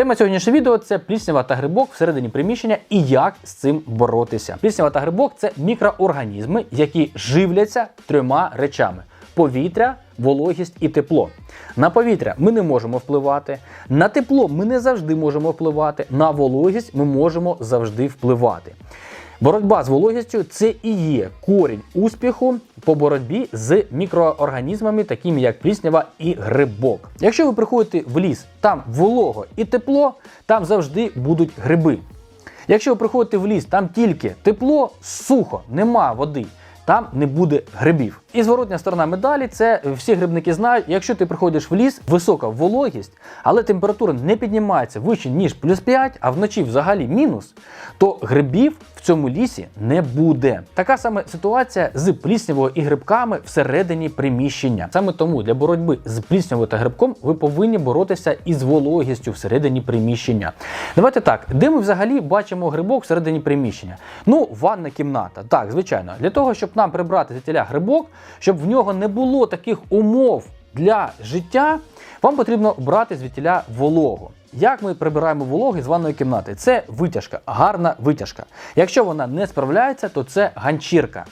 Тема сьогоднішнього відео це пліснява та грибок всередині приміщення і як з цим боротися. Пліснява та грибок це мікроорганізми, які живляться трьома речами: повітря, вологість і тепло. На повітря ми не можемо впливати, на тепло ми не завжди можемо впливати, на вологість ми можемо завжди впливати. Боротьба з вологістю це і є корінь успіху по боротьбі з мікроорганізмами, такими як пліснява і грибок. Якщо ви приходите в ліс, там волого і тепло, там завжди будуть гриби. Якщо ви приходите в ліс, там тільки тепло, сухо, нема води. Там не буде грибів. І зворотня сторона медалі це всі грибники знають, якщо ти приходиш в ліс, висока вологість, але температура не піднімається вище, ніж плюс 5, а вночі взагалі мінус, то грибів в цьому лісі не буде. Така саме ситуація з пліснявою і грибками всередині приміщення. Саме тому для боротьби з пліснявою та грибком ви повинні боротися із вологістю всередині приміщення. Давайте так, де ми взагалі бачимо грибок всередині приміщення? Ну, ванна кімната. Так, звичайно, для того, щоб нам прибрати звідтіля грибок, щоб в нього не було таких умов для життя, вам потрібно брати звідтіля вологу. Як ми прибираємо вологи з ванної кімнати? Це витяжка, гарна витяжка. Якщо вона не справляється, то це ганчірка.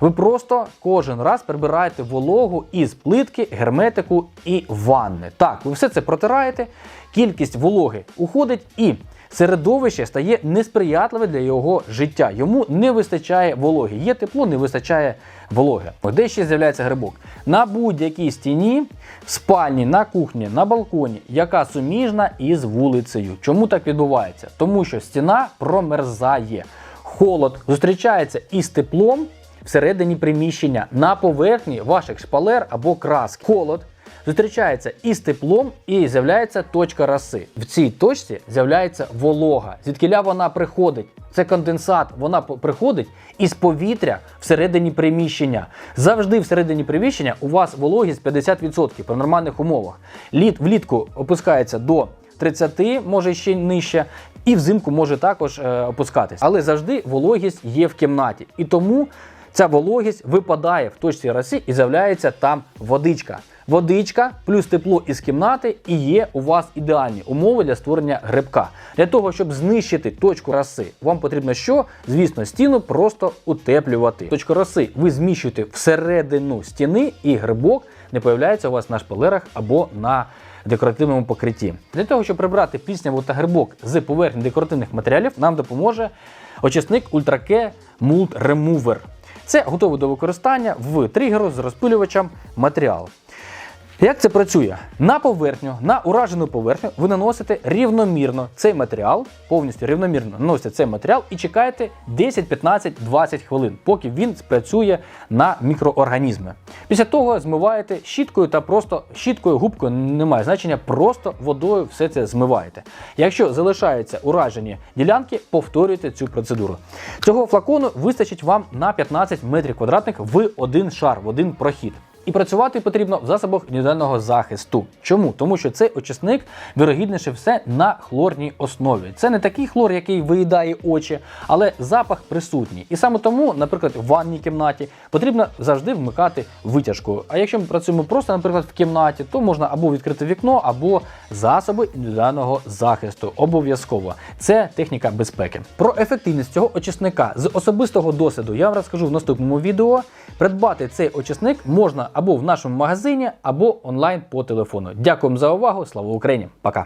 Ви просто кожен раз прибираєте вологу із плитки, герметику і ванни. Так, ви все це протираєте, кількість вологи уходить і середовище стає несприятливе для його життя. Йому не вистачає вологи. Є тепло, не вистачає вологи. Де ще з'являється грибок? На будь-якій стіні, в спальні, на кухні, на балконі, яка суміжна із вулицею. Чому так відбувається? Тому що стіна промерзає. Холод зустрічається із теплом всередині приміщення на поверхні ваших шпалер або краски. Холод зустрічається із теплом і з'являється точка роси. В цій точці з'являється волога. Звідкиля вона приходить? Це конденсат, вона приходить із повітря всередині приміщення. Завжди всередині приміщення у вас вологість 50% при нормальних умовах. Лід влітку опускається до 30, може ще нижче, і взимку може також е, опускатись. Але завжди вологість є в кімнаті. І тому ця вологість випадає в точці роси і з'являється там водичка. Водичка плюс тепло із кімнати і є у вас ідеальні умови для створення грибка. Для того, щоб знищити точку роси, вам потрібно що? Звісно, стіну просто утеплювати. Точку роси ви зміщуєте всередину стіни, і грибок не появляється у вас на шпалерах або на декоративному покритті. Для того, щоб прибрати плісняву та грибок з поверхні декоративних матеріалів, нам допоможе очисник Ultra Mold Remover. Це готовий до використання в тригеру з розпилювачем матеріал. Як це працює? На поверхню, на уражену поверхню ви наносите рівномірно цей матеріал, повністю рівномірно наносите цей матеріал і чекаєте 10, 15, 20 хвилин, поки він спрацює на мікроорганізми. Після того змиваєте щіткою та просто щіткою, губкою немає значення, просто водою все це змиваєте. Якщо залишаються уражені ділянки, повторюйте цю процедуру. Цього флакону вистачить вам на 15 метрів квадратних в один шар, в один прохід. І працювати потрібно в засобах індивідуального захисту. Чому? Тому що цей очисник вірогідніше все на хлорній основі. Це не такий хлор, який виїдає очі, але запах присутній. І саме тому, наприклад, в ванній кімнаті потрібно завжди вмикати витяжку. А якщо ми працюємо просто, наприклад, в кімнаті, то можна або відкрити вікно, або засоби індивідуального захисту. Обов'язково це техніка безпеки. Про ефективність цього очисника з особистого досвіду я вам розкажу в наступному відео. Придбати цей очисник можна або в нашому магазині, або онлайн по телефону. Дякуємо за увагу. Слава Україні! Пока!